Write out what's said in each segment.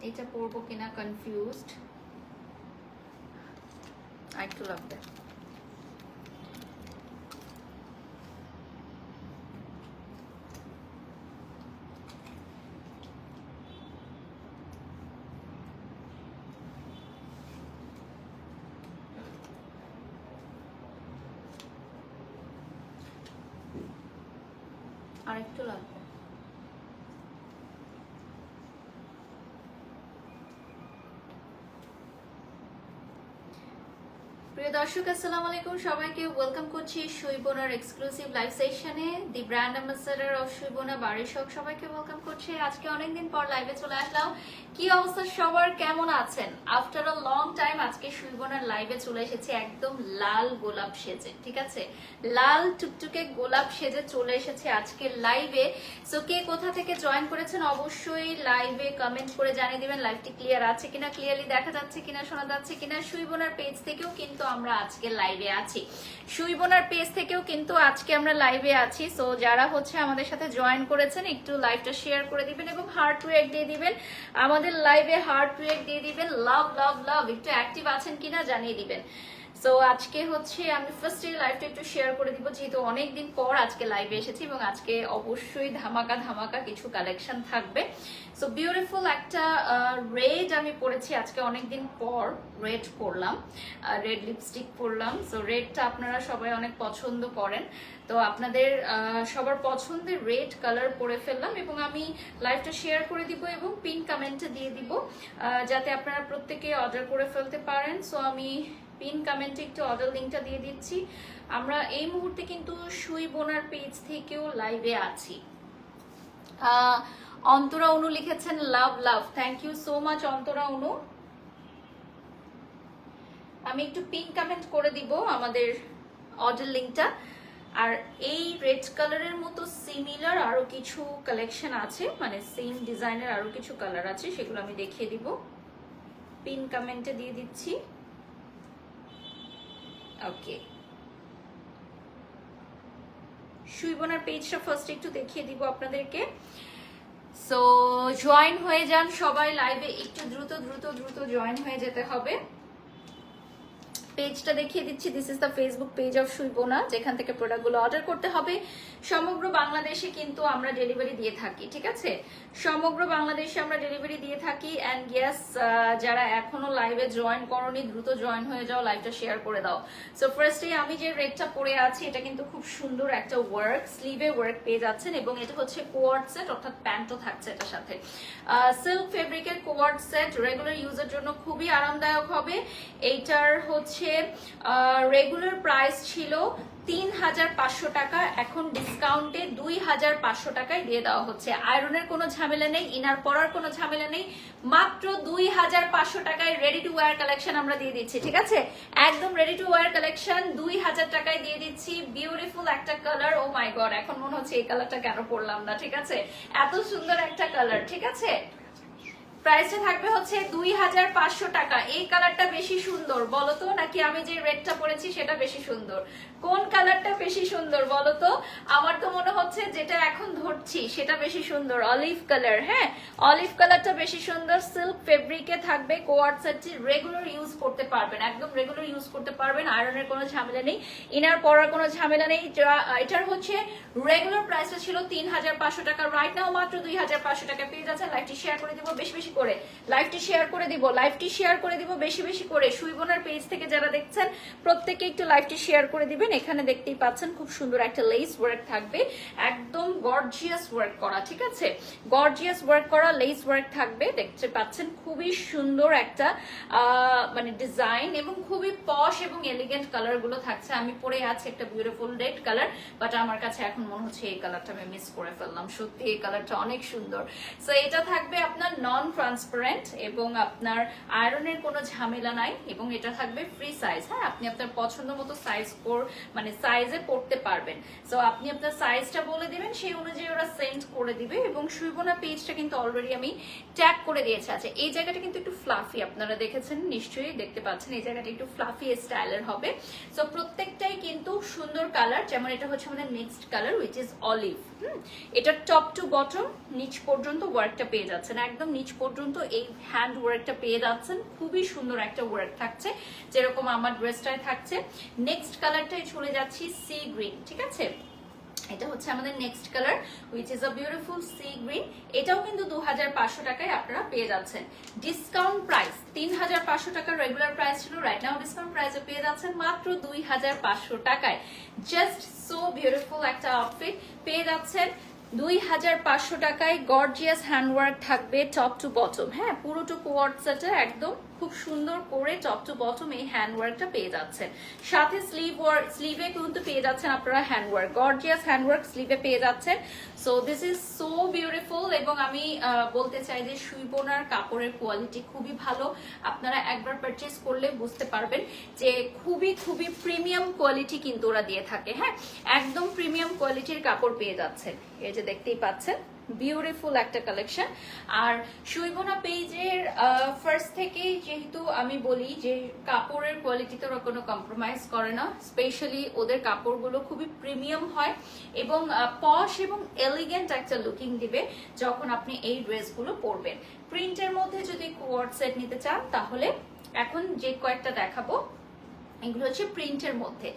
এটা পরবো কিনা কনফিউজড একটু লাগবে আর একটু লাগবে প্রিয় দর্শক, আসসালামু আলাইকুম সবাইকে। ওয়েলকাম করছি সুইবোনার এক্সক্লুসিভ লাইভ সেশনে the brand ambassador of Swibona বাড়ির শখ সবাইকে ওয়েলকাম করছি। আজকে অনেকদিন পর লাইভে চলে আসলাম। কি অবস্থা সবার? কেমন আছেন? আফটার আ লং টাইম আজকে সুইবোনার লাইভে চলে এসেছি। একদম লাল গোলাপ সেজে, ঠিক আছে? লাল টুকটুকে গোলাপ সেজে চলে এসেছে আজকে লাইভে সো কে কোথা থেকে জয়েন করেছেন অবশ্যই লাইভে কমেন্ট করে জানিয়ে দিবেন। লাইভটি ক্লিয়ার আছে কিনা? ক্লিয়ারলি দেখা যাচ্ছে কিনা, শোনা যাচ্ছে কিনা। সুইবোনার পেজ থেকেও কিন্তু আমরা আজকে লাইভে আছি। সুইবোনার পেজ থেকেও কিন্তু আজকে আমরা লাইভে আছি। সো যারা হচ্ছে আমাদের সাথে জয়েন করেছেন, একটু লাইভটা শেয়ার করে দিবেন এবং হার্ট ওয়েক দিয়ে দিবেন। আমাদের লাইভে হার্ট ওয়েক দিয়ে দিবেন। লাভ লাভ লাভ একটু অ্যাক্টিভ আছেন কিনা জানিয়ে দিবেন। সো আজকে হচ্ছে আমি ফার্স্ট এই লাইভটা একটু শেয়ার করে দিব, যেহেতু অনেকদিন পর আজকে লাইভে এসেছি এবং আজকে অবশ্যই ধামাকা ধামাকা কিছু কালেকশন থাকবে। সো বিউটিফুল একটা রেড আমি পরেছি আজকে অনেকদিন পর রেড পরলাম রেড লিপস্টিক পরলাম। সো রেডটা আপনারা সবাই অনেক পছন্দ করেন। তো আপনাদের সবার পছন্দের রেড কালার পরে ফেললাম এবং আমি লাইভটা শেয়ার করে দিব এবং পিন কমেন্টে দিয়ে দিব যাতে আপনারা প্রত্যেকে অর্ডার করে ফেলতে পারেন। সো আমি পিন কমেন্টে একটু অর্ডার লিঙ্কটা দিয়ে দিচ্ছি। আমরা এই মুহূর্তে কিন্তু সুই বোনার পেজ থেকেও লাইভে আছি। অন্তরা অনু লিখেছেন, love love thank you so much Antara Anu. আমি একটু পিন কমেন্ট করে দিব আমাদের অর্ডার লিঙ্কটা। আর এই রেড কালারের মতো সিমিলার আরও কিছু কালেকশন আছে মানে সেম ডিজাইনের আরও কিছু কালার আছে, সেগুলো আমি দেখিয়ে দিব। পিন কমেন্টে দিয়ে দিচ্ছি। ওকে সুইবনার পেজটা ফার্স্ট একটু দেখিয়ে দিব আপনাদেরকে। সো জয়েন হয়ে যান সবাই লাইভে একটু দ্রুত দ্রুত দ্রুত জয়েন হয়ে যেতে হবে। পেজটা দেখিয়ে দিচ্ছি। This is the Facebook page of Swibona যেখান থেকে প্রোডাক্টগুলো অর্ডার করতে হবে। সমগ্র বাংলাদেশে কিন্তু আমরা ডেলিভারি দিয়ে থাকি, ঠিক আছে? সমগ্র বাংলাদেশে আমরা ডেলিভারি দিয়ে থাকি। অ্যান্ড ইয়েস যারা এখনও লাইভে জয়েন করনি, দ্রুত জয়েন হয়ে যাও লাইভটা শেয়ার করে দাও। সো ফার্স্টে আমি যে রেডটা পরে আছি, এটা কিন্তু খুব সুন্দর একটা ওয়ার্ক স্লিভে ওয়ার্ক পেয়ে যাচ্ছেন এবং এটা হচ্ছে কোয়ার্ড সেট অর্থাৎ প্যান্টও থাকছে এটার সাথে। সিল্ক ফেব্রিকের কোয়ার্ড সেট রেগুলার ইউজের জন্য খুবই আরামদায়ক হবে। এইটার হচ্ছে রেগুলার প্রাইস ছিল তিন হাজার পাঁচশো টাকা, এখন ডিসকাউন্টে দুই হাজার পাঁচশো টাকায় দিয়ে দেওয়া হচ্ছে। আয়রনের কোনো ঝামেলা নেই ইনার পরার কোনো ঝামেলা নেই, মাত্র দুই হাজার পাঁচশো টাকায় রেডি টু ওয়ার কালেকশন আমরা দিয়ে দিচ্ছি, ঠিক আছে? একদম রেডি টু ওয়ার কালেকশন দুই হাজার টাকায় দিয়ে দিচ্ছি বিউটিফুল একটা কালার ও মাই গড এখন মনে হচ্ছে এই কালারটা কেন পরলাম না, ঠিক আছে? এত সুন্দর একটা কালার ঠিক আছে? প্রাইসটা থাকবে হচ্ছে দুই হাজার পাঁচশো টাকা। এই কালারটা বেশি সুন্দর বলো তো নাকি আমি যে রেডটা পরেছি সেটা বেশি সুন্দর? কোন কালারটা বেশি সুন্দর বলো তো আমার তো মনে হচ্ছে যেটা এখন ধরছি, সেটা বেশি সুন্দর। অলিভ কালার হ্যাঁ? অলিভ কালারটা বেশি সুন্দর, সিল্ক ফেব্রিকে থাকবে কোয়ার সেটটি রেগুলার ইউজ করতে পারবেন, একদম রেগুলার ইউজ করতে পারবেন আয়রনের কোনো ঝামেলা নেই ইনার পরার কোনো ঝামেলা নেই। এটার হচ্ছে রেগুলার প্রাইসটা ছিল তিন হাজার পাঁচশো টাকা। রাইট নাও মাত্র দুই হাজার পাঁচশো টাকা পেয়ে যাচ্ছে লাইভটি শেয়ার করে দিব। বেশি বেশি করে। লাইভটি শেয়ার করে দিব লাইভটি শেয়ার করে দিব বেশি বেশি করে। সুইবনার পেজ থেকে যারা দেখছেন, প্রত্যেকে একটু লাইভটি শেয়ার করে দিবেন। এখানে দেখতেই পাচ্ছেন খুব সুন্দর একটা লেস ওয়ার্ক থাকবে। একদম গর্জিয়াস ওয়ার্ক করা, ঠিক আছে? গর্জিয়াস ওয়ার্ক করা লেস ওয়ার্ক থাকবে। দেখতে পাচ্ছেন খুবই সুন্দর একটা মানে ডিজাইন এবং খুবই পশ এবং এলিগেন্ট কালারগুলো থাকছে। আমি পরে আছি একটা বিউটিফুল রেড কালার বাট আমার কাছে এখন মনে হচ্ছে এই কালারটা আমি মিস করে ফেললাম। সত্যি, এই কালারটা অনেক সুন্দর। সো এটা থাকবে আপনার নন ট্রান্সপারেন্ট এবং আপনার আয়রনের কোনো ঝামেলা নাই এবং এটা থাকবে ফ্রি সাইজ হ্যাঁ আপনি আপনার পছন্দ মতো সাইজ কোর মানে সাইজে পড়তে পারবেন। সো আপনি আপনার সাইজটা বলে দিবেন, সেই অনুযায়ী ওরা সেন্ড করে দিবে এবং সুইবনা পেজটা কিন্তু অলরেডি আমি ট্যাগ করে দিয়েছে। আচ্ছা এই জায়গাটা কিন্তু একটু ফ্লাফি আপনারা দেখেছেন, নিশ্চয়ই দেখতে পাচ্ছেন, এই জায়গাটা একটু ফ্লাফি স্টাইলের হবে। সো প্রত্যেকটাই কিন্তু সুন্দর কালার যেমন এটা হচ্ছে আমাদের next colour which is olive hmm, এটা টপ টু বটম নিচ পর্যন্ত ওয়ার্কটা পেয়ে যাচ্ছেন, একদম নিচ পর্যন্ত পর্যন্ত এই হ্যান্ড ওয়ার্কটা পেয়ে যাচ্ছেন। খুবই সুন্দর একটা ওয়ার্ক থাকছে, যেরকম আমার ড্রেসটায় থাকছে। নেক্সট কালারটাই চলে যাচ্ছি সি গ্রিন ঠিক আছে? এটা হচ্ছে আমাদের next colour which is a beautiful sea green এটাও কিন্তু দু হাজার পাঁচশো টাকায় আপনারা পেয়ে যাচ্ছেন। ডিসকাউন্ট প্রাইস তিন হাজার পাঁচশো টাকার রেগুলার প্রাইস ছিল। রাইট নাও ডিসকাউন্ট প্রাইসে পেয়ে যাচ্ছেন মাত্র দুই হাজার পাঁচশো টাকায়। জাস্ট সো বিউটিফুল একটা আউটফিট পেয়ে যাচ্ছেন। দুই হাজার পাঁচশো টাকায় গর্জিয়াস হ্যান্ডওয়ার্ক থাকবে টপ টু বটম হ্যাঁ পুরোটুকু হোয়াটসঅ্যাপটা একদম খুব সুন্দর করে টপ টু বটম এই হ্যান্ডওয়ার্কটা পেয়ে যাচ্ছেন সাথে স্লিভ ওয়ার্ক স্লিভে কিন্তু পেয়ে যাচ্ছেন আপনারা হ্যান্ডওয়ার্ক গর্জিয়াস হ্যান্ডওয়ার্ক স্লিভে পেয়ে যাচ্ছেন। So this is so beautiful এবং আমি বলতে চাই যে সুইবোনার কাপড়ের কোয়ালিটি খুবই ভালো। আপনারা একবার পারচেস করলে বুঝতে পারবেন যে খুবই খুবই প্রিমিয়াম কোয়ালিটি কিন্তু ওরা দিয়ে থাকে। হ্যাঁ একদম প্রিমিয়াম কোয়ালিটির কাপড় পেয়ে যাচ্ছেন এই যে দেখতেই পাচ্ছেন। বিউটিফুল একটা কালেকশন আর সুইবোনা পেজের ফার্স্ট থেকেই যেহেতু আমি বলি যে কাপড়ের কোয়ালিটিতে ওরা কোনো কম্প্রোমাইজ করে না স্পেশালি ওদের কাপড়গুলো খুবই প্রিমিয়াম হয় এবং পশ এবং এলিগেন্ট একটা লুকিং দিবে যখন আপনি এই ড্রেসগুলো পরবেন। প্রিন্টের মধ্যে যদি কোয়ার্ড সেট নিতে চান, তাহলে এখন যে কয়েকটা দেখাবো, এগুলো হচ্ছে প্রিন্টের মধ্যে।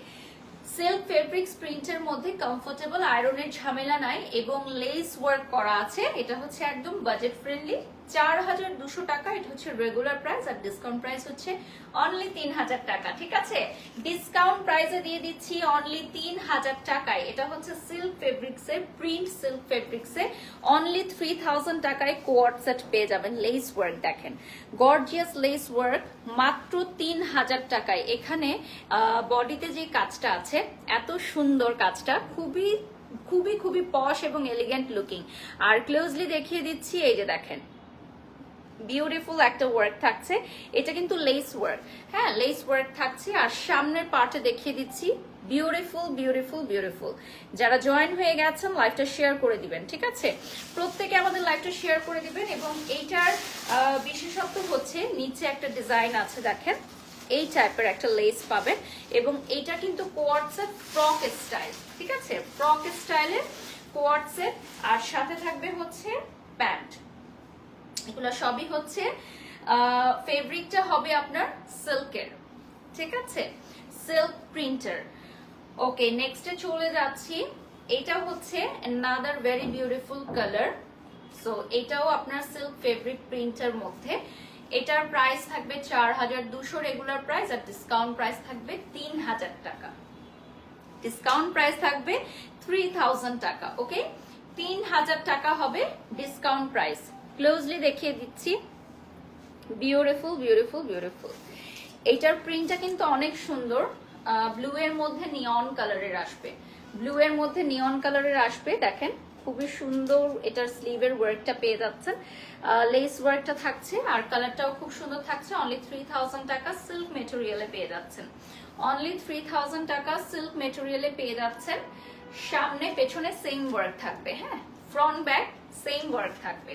সিল্ক ফেব্রিক্স প্রিন্টের মধ্যে কমফোর্টেবল আয়রনের ঝামেলা নাই এবং লেস ওয়ার্ক করা আছে। এটা হচ্ছে একদম বাজেট ফ্রেন্ডলি চার হাজার দুশো টাকা, এটা হচ্ছে রেগুলার প্রাইস আর ডিসকাউন্ট প্রাইস হচ্ছে অনলি তিন হাজার টাকা, ঠিক আছে? ডিসকাউন্ট প্রাইসে দিয়ে দিচ্ছি অনলি তিন হাজার টাকায়, এটা হচ্ছে silk fabrics print silk fabrics only three টাকায় কোয়ার্ড সেট পেয়ে যাবেন লেস ওয়ার্ক দেখেন। গর্জিয়াস লেস ওয়ার্ক মাত্র তিন হাজার টাকায়। এখানে বডিতে যে কাজটা আছে, এত সুন্দর কাজটা, খুবই খুবই খুবই পশ এবং এলিগেন্ট লুকিং আর ক্লোজলি দেখিয়ে দিচ্ছি, এই যে দেখেন। বিউটিফুল একটা ওয়ার্ক থাকছে। এটা কিন্তু লেস ওয়ার্ক হ্যাঁ লেস ওয়ার্ক থাকছে। আর সামনের পার্টে দেখিয়ে দিচ্ছি বিউটিফুল বিউটিফুল বিউটিফুল যারা জয়েন হয়ে গেছেন লাইভটা শেয়ার করে দিবেন, ঠিক আছে? প্রত্যেকে আমাদের লাইভটা শেয়ার করে দিবেন এবং এইটার বিশেষত্ব হচ্ছে, নিচে একটা ডিজাইন আছে, দেখেন। এই টাইপের একটা লেস পাবেন এবং এইটা কিন্তু কোয়ার্টসের ফ্রক স্টাইল ঠিক আছে? ফ্রক স্টাইলের কোয়ার্টসের আর সাথে থাকবে হচ্ছে প্যান্ট। এগুলো সবই হচ্ছে ফেব্রিকটা হবে আপনার সিল্কের ঠিক আছে? সিল্ক প্রিন্টার ওকে নেক্সটে চলে যাচ্ছি। এটা হচ্ছে another very beautiful colour so এটাও আপনার সিল্ক ফেব্রিক প্রিন্টার মধ্যে। এটার প্রাইস থাকবে চার হাজার দুশো রেগুলার প্রাইস আর ডিসকাউন্ট প্রাইস থাকবে তিন হাজার টাকা। ডিসকাউন্ট প্রাইস থাকবে থ্রি থাউজেন্ড টাকা ওকে তিন হাজার টাকা হবে ডিসকাউন্ট প্রাইস ক্লোজলি দেখিয়ে দিচ্ছি। বিউটিফুল বিউটিফুল বিউটিফুল এইটার প্রিন্টটা কিন্তু অনেক সুন্দর। ব্লু এর মধ্যে নিয়ন কালারের আসবে। ব্লু এর মধ্যে নিয়ন কালারের আসবে, দেখেন। খুবই সুন্দর এটার স্লিভের ওয়ার্কটা পেয়ে যাচ্ছেন। লেস ওয়ার্কটা থাকছে, আর কালারটাও খুব সুন্দর থাকছে। অনলি থ্রি থাউজেন্ড টাকা সিল্ক মেটেরিয়ালে পেয়ে যাচ্ছেন। অনলি থ্রি থাউজেন্ড টাকা সিল্ক মেটেরিয়ালে পেয়ে যাচ্ছেন। সামনে, পেছনে সেম ওয়ার্ক থাকবে হ্যাঁ? ফ্রন্ট ব্যাক সেম ওয়ার্ক থাকবে।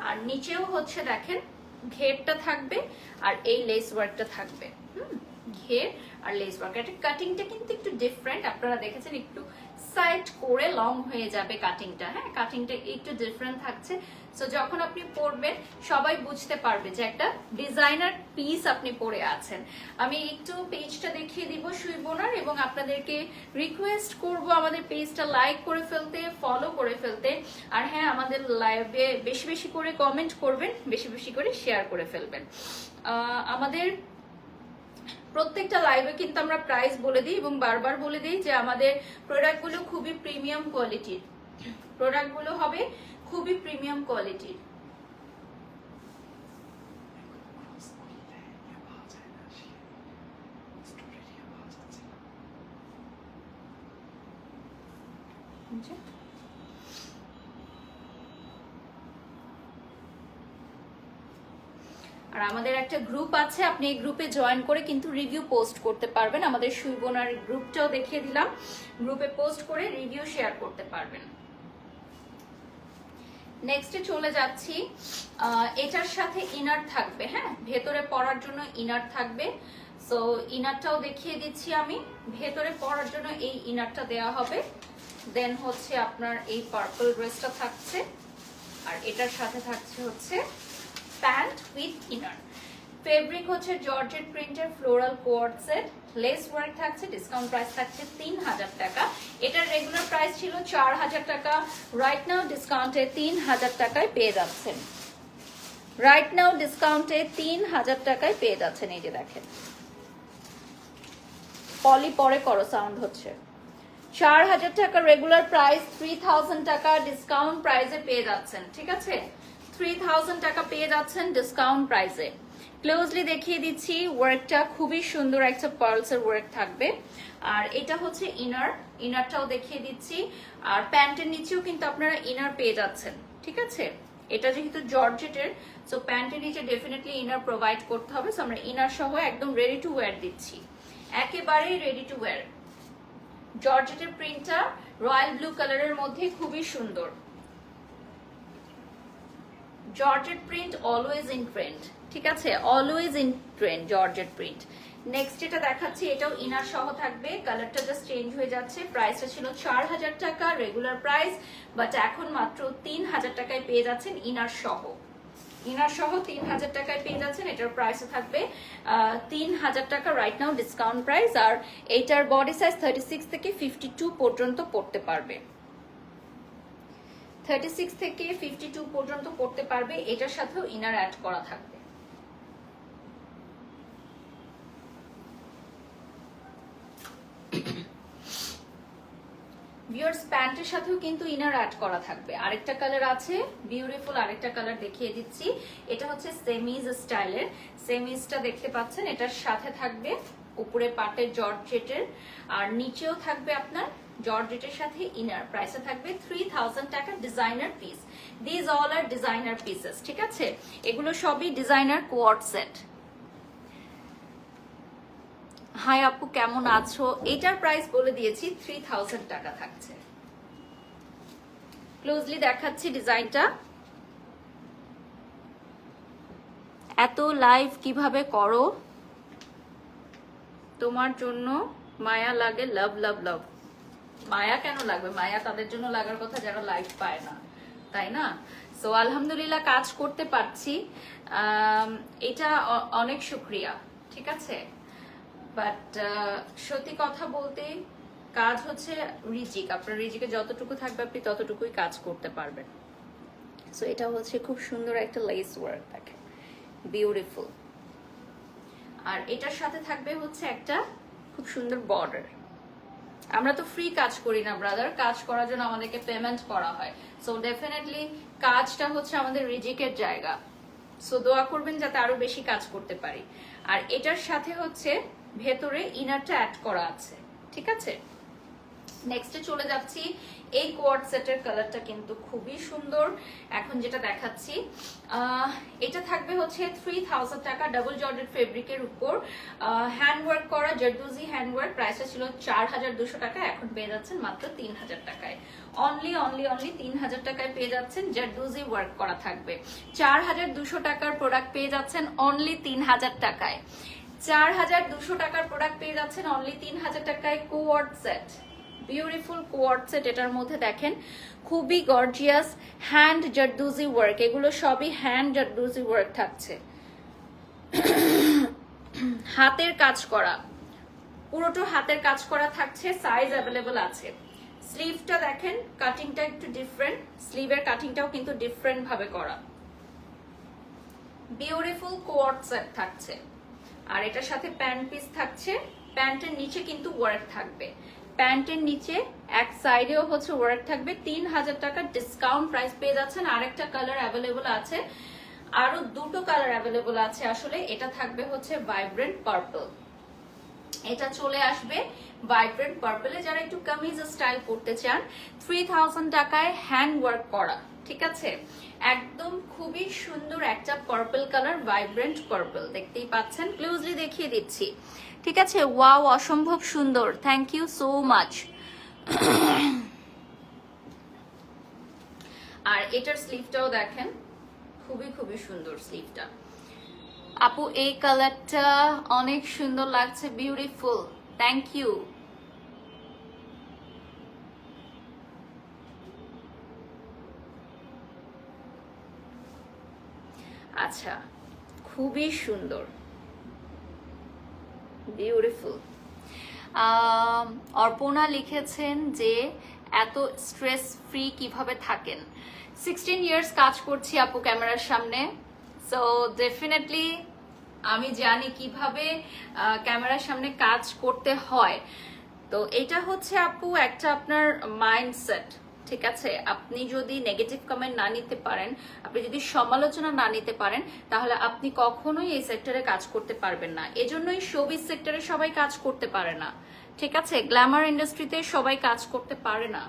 আর নিচেও হচ্ছে দেখেন, ঘেরটা থাকবে আর এই লেস ওয়ার্কটা থাকবে। হুম, ঘের আর লেস ওয়ার্ক এটা কাটিংটা কিন্তু একটু ডিফারেন্ট আপনারা দেখেছেন একটু সাইড করে লং হয়ে যাবে কাটিংটা হ্যাঁ কাটিংটা একটু ডিফারেন্ট থাকছে। সো যখন আপনি পরবেন, সবাই বুঝতে পারবে যে একটা ডিজাইনার পিস আপনি পরে আছেন। আমি একটু পেজটা দেখিয়ে দিব সুইবোনার এবং আপনাদেরকে রিকোয়েস্ট করব আমাদের পেজটা লাইক করে ফেলতে ফলো করে ফেলতে। আর হ্যাঁ আমাদের লাইভে বেশি বেশি করে কমেন্ট করবেন, বেশি বেশি করে শেয়ার করে ফেলবেন। আমাদের প্রত্যেকটা লাইভে কিন্তু আমরা প্রাইস বলে দিই এবং বারবার বলে দিই যে আমাদের প্রোডাক্টগুলো খুবই প্রিমিয়াম কোয়ালিটির প্রোডাক্টগুলো হবে খুবই প্রিমিয়াম কোয়ালিটির আর আমাদের একটা গ্রুপ আছে, আপনি এই গ্রুপে জয়েন করে কিন্তু রিভিউ পোস্ট করতে পারবেন। আমাদের সুইবোনার গ্রুপটাও দেখিয়ে দিলাম। গ্রুপে পোস্ট করে রিভিউ শেয়ার করতে পারবেন। নেক্সটে চলে যাচ্ছি। এটার সাথে ইনার থাকবে হ্যাঁ? ভেতরে পড়ার জন্য ইনার থাকবে। সো ইনারটাও দেখিয়ে দিচ্ছি আমি। ভেতরে পড়ার জন্য এই ইনারটা দেওয়া হবে। দেন হচ্ছে আপনার এই পার্পল ড্রেসটা থাকছে। আর এটার সাথে থাকছে হচ্ছে প্যান্ট উইথ ইনার। ফেব্রিক হচ্ছে জর্জেট প্রিন্টের floral co-ord set. Lace work থাকছে ডিসকাউন্ট প্রাইস থাকছে তিন হাজার টাকা। এটার রেগুলার প্রাইস ছিল চার হাজার টাকা। রাইট নাও ডিসকাউন্টে তিন হাজার টাকায় পেয়ে যাচ্ছেন। রাইট নাও ডিসকাউন্টে তিন হাজার টাকায় পেয়ে যাচ্ছেন, এই যে দেখেন। পলি পরে করো সাউন্ড হচ্ছে। চার হাজার টাকা রেগুলার প্রাইস থ্রি থাউজেন্ড টাকা ডিসকাউন্ট প্রাইসে পেয়ে যাচ্ছেন, ঠিক আছে? থ্রি থাউজেন্ড টাকা পেয়ে যাচ্ছেন ডিসকাউন্ট প্রাইসে ক্লোজলি দেখিয়ে দিচ্ছি ওয়ার্কটা খুবই সুন্দর একটা পার্লসের ওয়ার্ক থাকবে। আর এটা হচ্ছে ইনার ইনারটাও দেখিয়ে দিচ্ছি। আর প্যান্টের নিচেও কিন্তু আপনারা ইনার পেয়ে যাচ্ছেন, ঠিক আছে? এটা যেহেতু জর্জেটের সো প্যান্টের নিচে ডেফিনেটলি ইনার প্রোভাইড করতে হবে। সো আমরা ইনার সহ একদম রেডি টু ওয়্যার দিচ্ছি। একেবারেই রেডি টু ওয়্যার জর্জেটের প্রিন্টটা রয়্যাল ব্লু কালারের মধ্যে খুবই সুন্দর। Georgette print always in trend ঠিক আছে? Always in trend georgette print. Next যেটা দেখাচ্ছি, এটাও ইনার সহ থাকবে। কালারটা জাস্ট চেঞ্জ হয়ে যাচ্ছে। প্রাইসটা ছিল চার হাজার টাকা রেগুলার প্রাইস বাট এখন মাত্র তিন হাজার টাকায় পেয়ে যাচ্ছেন ইনার সহ। ইনার সহ তিন হাজার টাকায় পেয়ে যাচ্ছেন, এটার প্রাইস থাকবে তিন হাজার টাকা রাইট নাও ডিসকাউন্ট প্রাইস আর এটার বডি সাইজ থার্টি সিক্স থেকে ফিফটি টু পর্যন্ত পড়তে পারবে। থার্টি সিক্স থেকে ফিফটি টু পর্যন্ত পড়তে পারবে, এটার সাথেও ইনার অ্যাড করা থাকবে। ভিউয়ার্স প্যান্টের সাথেও কিন্তু ইনার অ্যাড করা থাকবে। আরেকটা কালার আছে বিউটিফুল আরেকটা কালার দেখিয়ে দিচ্ছি। এটা হচ্ছে সেমিজ স্টাইলের সেমিজটা দেখতে পাচ্ছেন, এটার সাথে থাকবে উপরে পাটের জর্জেটের। আর নিচেও থাকবে আপনার জর্জেটের সাথে ইনার প্রাইসে থাকবে থ্রি থাউজেন্ড টাকা designer piece these all are designer pieces ঠিক আছে? এগুলো সবই ডিজাইনার কোয়ার্ড সেট হাই আপু, কেমন আছো? এটার প্রাইস বলে দিয়েছি থ্রি থাউজেন্ড টাকা থাকছে। ক্লোজলি দেখাচ্ছি ডিজাইনটা এত লাইভ কীভাবে করো? তোমার জন্য মায়া লাগে লাভ লাভ লাভ মায়া কেন লাগবে? মায়া তাদের জন্য লাগার কথা যারা লাইফ পায় না, তাই না? সো আলহামদুলিল্লাহ কাজ করতে পারছি। এটা অনেক শুক্রিয়া, ঠিক আছে? বাট সত্যি কথা বলতে কাজ হচ্ছে রিজিক। আপনার রিজিকে যতটুকু থাকবে আপনি ততটুকুই কাজ করতে পারবেন। সো এটা হচ্ছে খুব সুন্দর একটা লেস ওয়ার্ক থাকে বিউটিফুল আর এটার সাথে থাকবে হচ্ছে একটা খুব সুন্দর বর্ডার আমরা তো ফ্রি কাজ করি না ব্রাদার কাজ করার জন্য আমাদেরকে পেমেন্ট করা হয়। সো ডেফিনেটলি কাজটা হচ্ছে আমাদের রিজিকের জায়গা। সো দোয়া করবেন যাতে আরও বেশি কাজ করতে পারি। আর এটার সাথে হচ্ছে ভেতরে ইনারটা অ্যাড করা আছে। ঠিক আছে? নেক্সটে চলে যাচ্ছি এই কোয়ার্ড সেটের কালারটা কিন্তু খুবই সুন্দর। এখন যেটা দেখাচ্ছি এটা থাকবে হচ্ছে থ্রি থাউজেন্ড টাকা ডাবল জর্ডেড ফেব্রিকের উপর। হ্যান্ড ওয়ার্ক করা জারদুজি হ্যান্ড ওয়ার্ক প্রাইসটা ছিল চার হাজার দুশো টাকা, এখন পেয়ে যাচ্ছেন মাত্র তিন হাজার টাকায়। অনলি অনলি অনলি তিন হাজার টাকায় পেয়ে যাচ্ছেন জারদুজি ওয়ার্ক করা থাকবে। চার হাজার দুশো টাকার প্রোডাক্ট পেয়ে যাচ্ছেন অনলি তিন হাজার টাকায়। চার হাজার দুশো টাকার প্রোডাক্ট পেয়ে যাচ্ছেন অনলি তিন হাজার টাকায় co-ord set beautiful co-ord set এটার মধ্যে দেখেন, খুবই গর্জিয়াস হ্যান্ড জারদুজি ওয়ার্ক এগুলো সবই হ্যান্ড জারদুজি ওয়ার্ক থাকছে। হাতের কাজ করা, পুরোটা হাতের কাজ করা থাকছে সাইজ অ্যাভেলেবল আছে। স্লিভটা দেখেন কাটিংটা একটু ডিফারেন্ট স্লিভের কাটিংটাও কিন্তু ডিফারেন্ট ভাবে করা। বিউটিফুল কোয়ার্ড সেট থাকছে। আর এটার সাথে প্যান্ট পিস থাকছে, প্যান্টের নিচে কিন্তু ওয়ার্ক থাকবে। প্যান্টের নিচে, এক সাইডেও হচ্ছে ওয়ার্ক থাকবে। তিন হাজার টাকা ডিসকাউন্ট প্রাইস পেয়ে যাচ্ছেন। আরেকটা কালার অ্যাভেলেবল আছে। আরও দুটো কালার অ্যাভেলেবল আছে আসলে। এটা থাকবে হচ্ছে ভাইব্রেন্ট পার্পল এটা চলে আসবে ভাইব্রেন্ট পার্পলে যারা একটু কামিজ স্টাইল করতে চান থ্রি থাউজেন্ড টাকায় হ্যান্ড ওয়ার্ক করা, ঠিক আছে? একদম খুবই সুন্দর একটা পার্পল কালার ভাইব্রেন্ট পার্পল দেখতেই পাচ্ছেন? ক্লোজলি দেখিয়ে দিচ্ছি। ঠিক আছে? ওয়াও, অসম্ভব সুন্দর। থ্যাংক ইউ সো মাচ আর এটার স্লিভটাও দেখেন। খুবই খুবই সুন্দর স্লিভটা আপু, এই কালারটা অনেক সুন্দর লাগছে। বিউটিফুল থ্যাংক ইউ আচ্ছা খুবই সুন্দর। বিউটিফুল অর্পণা লিখেছেন যে, এত স্ট্রেস ফ্রি কীভাবে থাকেন? সিক্সটিন ইয়ার্স কাজ করছি আপু ক্যামেরার সামনে। সো ডেফিনেটলি আমি জানি কীভাবে ক্যামেরার সামনে কাজ করতে হয়। তো এটা হচ্ছে আপু একটা আপনার মাইন্ডসেট ঠিক আছে? আপনি যদি নেগেটিভ কমেন্ট না নিতে পারেন, আপনি যদি সমালোচনা না নিতে পারেন, তাহলে আপনি কখনোই এই সেক্টরে কাজ করতে পারবেন না। এজন্যই শোবিজ সেক্টরে সবাই কাজ করতে পারে না। ঠিক আছে? গ্ল্যামার ইন্ডাস্ট্রিতে সবাই কাজ করতে পারে না।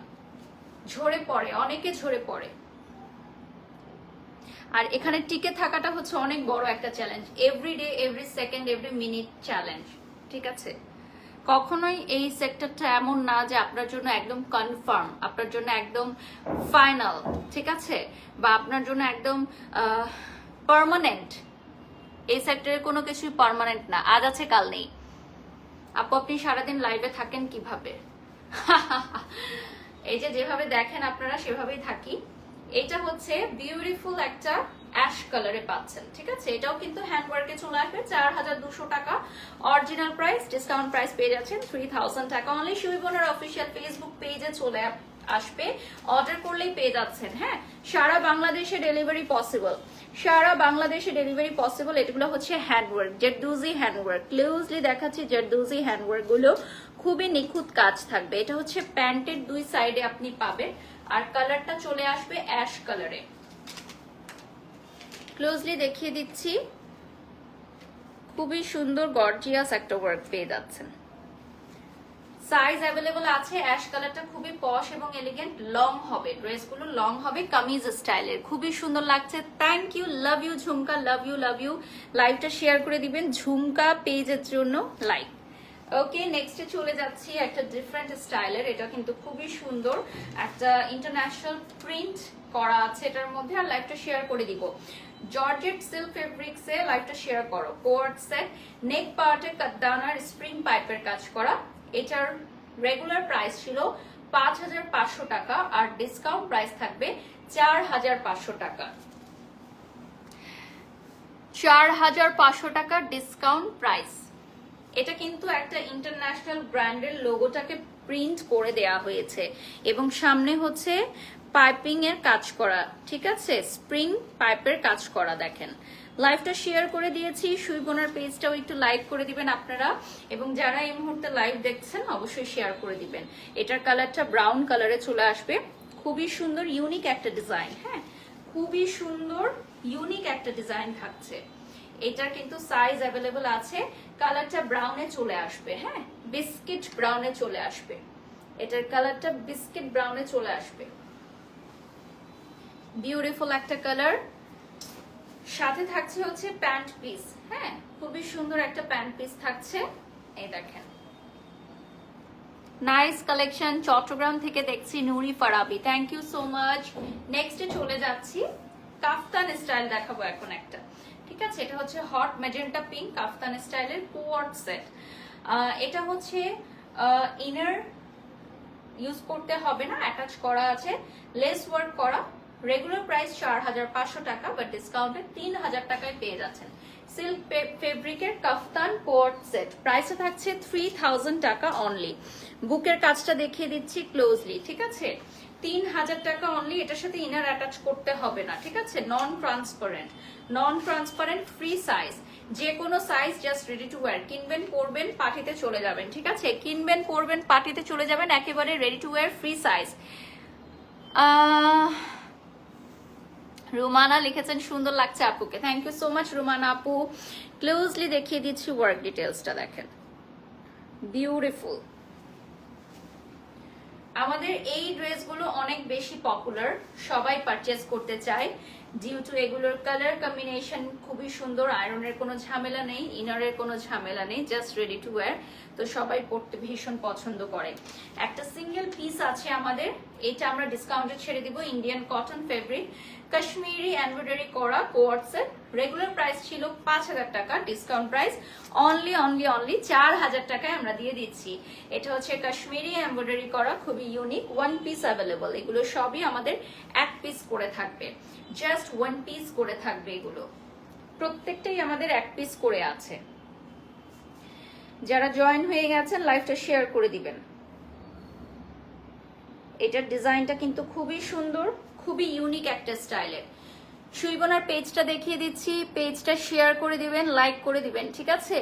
ঝরে পড়ে, অনেকে ঝরে পড়ে। আর এখানে টিকে থাকাটা হচ্ছে অনেক বড় একটা challenge every day every second every minute challenge ঠিক আছে? কখনোই এই সেক্টরটা এমন না যে আপনার জন্য একদম কনফার্ম আপনার জন্য একদম ফাইনাল ঠিক আছে? বা আপনার জন্য একদম পার্মানেন্ট এই সেক্টরে কোনো কিছুই পার্মানেন্ট না। আজ আছে, কাল নেই। আপু, আপনি সারাদিন লাইভে থাকেন কীভাবে? এই যে যেভাবে দেখেন আপনারা, সেভাবেই থাকি। এটা হচ্ছে বিউটিফুল একটা অ্যাশ কালারে পাচ্ছেন, ঠিক আছে? এটাও কিন্তু হ্যান্ডওয়ার্কে চলে আসবে, চার হাজার দুশো টাকা। অরিজিনাল প্রাইস ডিসকাউন্ট প্রাইস পেয়ে যাচ্ছেন থ্রি থাউজেন্ড টাকা। অনলি সুইবনের অফিসিয়াল ফেসবুক পেজে চলে আসবে। অর্ডার করলেই পেয়ে যাচ্ছেন হ্যাঁ? সারা বাংলাদেশে ডেলিভারি পসিবল সারা বাংলাদেশে ডেলিভারি পসিবল এগুলো হচ্ছে হ্যান্ডওয়ার্ক জেরদুজি হ্যান্ডওয়ার্ক ক্লোজলি দেখাচ্ছি জেরদুজি হ্যান্ডওয়ার্কগুলো খুবই নিখুঁত কাজ থাকবে। এটা হচ্ছে প্যান্টের দুই সাইডে আপনি পাবেন। আর কালারটা চলে আসবে অ্যাশ কালারে। ক্লোজলি দেখিয়ে দিচ্ছি। খুবই সুন্দর গর্জিয়াস একটা ওয়ার্ক পেয়ে যাচ্ছেন। সাইজ অ্যাভেলেবল আছে অ্যাশ কালারটা খুবই পশ এবং এলিগেন্ট লং হবে। ড্রেসগুলো লং হবে, কামিজ স্টাইলের খুবই সুন্দর লাগছে। Thank you love you Jhumka love you love you লাইভটা শেয়ার করে দিবেন, ঝুমকা পেজের জন্য লাইক ওকে নেক্সটে চলে যাচ্ছি, একটা ডিফারেন্ট স্টাইলের এটা কিন্তু খুবই সুন্দর। একটা ইন্টারন্যাশনাল প্রিন্ট করা আছে এটার মধ্যে, আর লাইভটা শেয়ার করে দিব। জর্জেট সিল্ক ফেব্রিক্সে লাইভটা শেয়ার করো। কোয়ার্ড সেট নেক পার্টে কাদানার স্প্রিং পাইপের কাজ করা। এটার রেগুলার প্রাইস ছিল পাঁচ হাজার পাঁচশো টাকা আর ডিসকাউন্ট প্রাইস থাকবে চার হাজার পাঁচশো টাকা। চার হাজার পাঁচশো টাকা ডিসকাউন্ট প্রাইস এটা কিন্তু একটা ইন্টারন্যাশনাল ব্র্যান্ডের লোগোটাকে প্রিন্ট করে দেয়া হয়েছে। এবং সামনে হচ্ছে পাইপিং এর কাজ করা, ঠিক আছে? স্প্রিং পাইপের কাজ করা, দেখেন। লাইভটা শেয়ার করে দিয়েছি। সুইবোনার পেজটাও একটু লাইক করে দিবেন আপনারা। এবং যারা এই মুহূর্তে লাইভ দেখছেন, অবশ্যই শেয়ার করে দিবেন। এটার কালারটা ব্রাউন কালারে চলে আসবে। খুবই সুন্দর ইউনিক একটা ডিজাইন হ্যাঁ? খুবই সুন্দর ইউনিক একটা ডিজাইন থাকছে। এটার কিন্তু সাইজ অ্যাভেলেবল আছে। কালারটা ব্রাউনে চলে আসবে হ্যাঁ? বিস্কিট ব্রাউনে চলে আসবে। এটার কালারটা বিস্কিট ব্রাউনে চলে আসবে। বিউটিফুল একটা কালার সাথে থাকছে হচ্ছে প্যান্ট পিস হ্যাঁ? খুবই সুন্দর একটা প্যান্ট পিস থাকছে। এই দেখেন। নাইস কালেকশন চট্টগ্রাম থেকে দেখছি Nuri Farabi. Thank you so much নেক্সটে চলে যাচ্ছি। কাফতান স্টাইল দেখাবো এখন একটা। ঠিক আছে? এটা হচ্ছে হট ম্যাজেন্টা পিঙ্ক কাফতান স্টাইলের কোয়ার্ড সেট এটা হচ্ছে ইনার ইউজ করতে হবে না অ্যাটাচ করা আছে। লেস ওয়ার্ক করা। রেগুলার প্রাইস চার হাজার পাঁচশো টাকা বাট ডিসকাউন্টে তিন হাজার টাকায় পেয়ে যাচ্ছেন। সিল্ক ফেব্রিকের কাফতান কোয়ার্ড সেট প্রাইসে থাকছে থ্রি থাউজেন্ড টাকা অনলি বুকের কাজটা দেখিয়ে দিচ্ছি ক্লোজলি ঠিক আছে? তিন হাজার টাকা অনলি এটার সাথে ইনার অ্যাটাচ করতে হবে না, ঠিক আছে? Non transparent non transparent free size যে কোনো size just ready to wear কিনবেন, পরবেন, পার্টিতে চলে যাবেন, ঠিক আছে? কিনবেন, পরবেন, পার্টিতে চলে যাবেন, একেবারে ready to wear free size Rumana লিখেছেন, সুন্দর লাগছে আপুকে। Thank you so much Rumana আপু। ক্লোজলি দেখিয়ে দিচ্ছি ওয়ার্ক ডিটেলসটা দেখেন। বিউটিফুল আমাদের এই ড্রেসগুলো অনেক বেশি পপুলার সবাই পারচেস করতে চায়। ডিউ টু এগুলোর কালার কম্বিনেশন খুবই সুন্দর আয়রনের কোনো ঝামেলা নেই ইনারের কোনো ঝামেলা নেই জাস্ট রেডি টু ওয়্যার তো সবাই পড়তে ভীষণ পছন্দ করে। একটা সিঙ্গেল পিস আছে আমাদের, এটা আমরা ডিসকাউন্টে ছেড়ে দিব Indian cotton fabric Kashmiri embroidery করা কোয়ার্টসের রেগুলার প্রাইস ছিল পাঁচ হাজার টাকা discount price only only only চার হাজার টাকায় আমরা দিয়ে দিচ্ছি। এটা হচ্ছে কাশ্মীরি এমব্রয়ডারি করা, খুবই ইউনিক ওয়ান পিস অ্যাভেলেবল এগুলো সবই আমাদের এক পিস করে থাকবে। জাস্ট ওয়ান পিস করে থাকবে এগুলো। প্রত্যেকটাই আমাদের এক পিস করে আছে। যারা জয়েন হয়ে গেছেন লাইভটা শেয়ার করে দিবেন। এটার ডিজাইনটা কিন্তু খুবই সুন্দর, খুবই ইউনিক একটা স্টাইলের সুইবনার পেজটা দেখিয়ে দিচ্ছি। পেজটা শেয়ার করে দিবেন লাইক করে দিবেন, ঠিক আছে?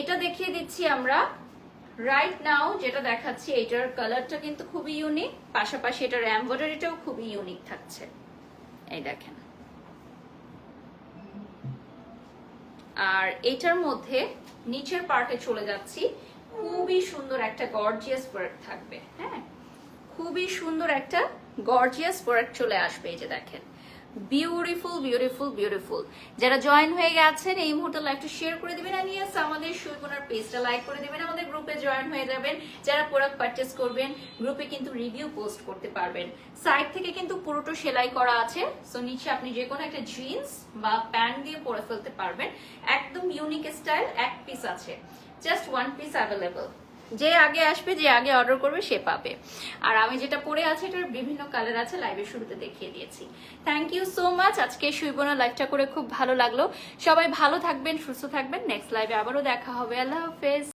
এটা দেখিয়ে দিচ্ছি আমরা। রাইট নাও যেটা দেখাচ্ছি এটার কালারটা কিন্তু খুবই ইউনিক পাশাপাশি এটার এমব্রয়ডারিটাও খুবই ইউনিক থাকছে। এই দেখেন। আর এটার মধ্যে নিচের পার্টে চলে যাচ্ছি, খুবই সুন্দর একটা গর্জিয়াস ওয়ার্ক থাকবে হ্যাঁ? খুবই সুন্দর একটা গর্জিয়াস ওয়ার্ক চলে আসবে, এই যে দেখেন। বিউটিফুল বিউটিফুল বিউটিফুল যারা জয়েন হয়ে গেছেন, এই মুহূর্তে লাইভটা শেয়ার করে দিবেন আর ইয়েস আমাদের সুইপনার পেজটা লাইক করে দিবেন। আমাদের গ্রুপে জয়েন হয়ে যাবেন। যারা প্রোডাক্ট পারচেস করবেন গ্রুপে কিন্তু রিভিউ পোস্ট করতে পারবেন। সাইড থেকে কিন্তু পুরোটা সেলাই করা আছে। সো নিচে আপনি যে কোনো একটা জিন্স বা প্যান্ট দিয়ে পরে ফেলতে পারবেন। একদম ইউনিক স্টাইল এক পিস আছে। জাস্ট ওয়ান পিস অ্যাভেলেবল যে আগে আসবে, যে আগে অর্ডার করবে, সে পাবে। আর আমি যেটা পরে আছে, এটার বিভিন্ন কালার আছে লাইভের শুরুতে দেখিয়ে দিয়েছি। থ্যাংক ইউ সো মাচ আজকে সুইবনা লাইভটা করে খুব ভালো লাগল। সবাই ভালো থাকবেন, সুস্থ থাকবেন। নেক্সট লাইভে আবারও দেখা হবে। আল্লাহ হাফেজ।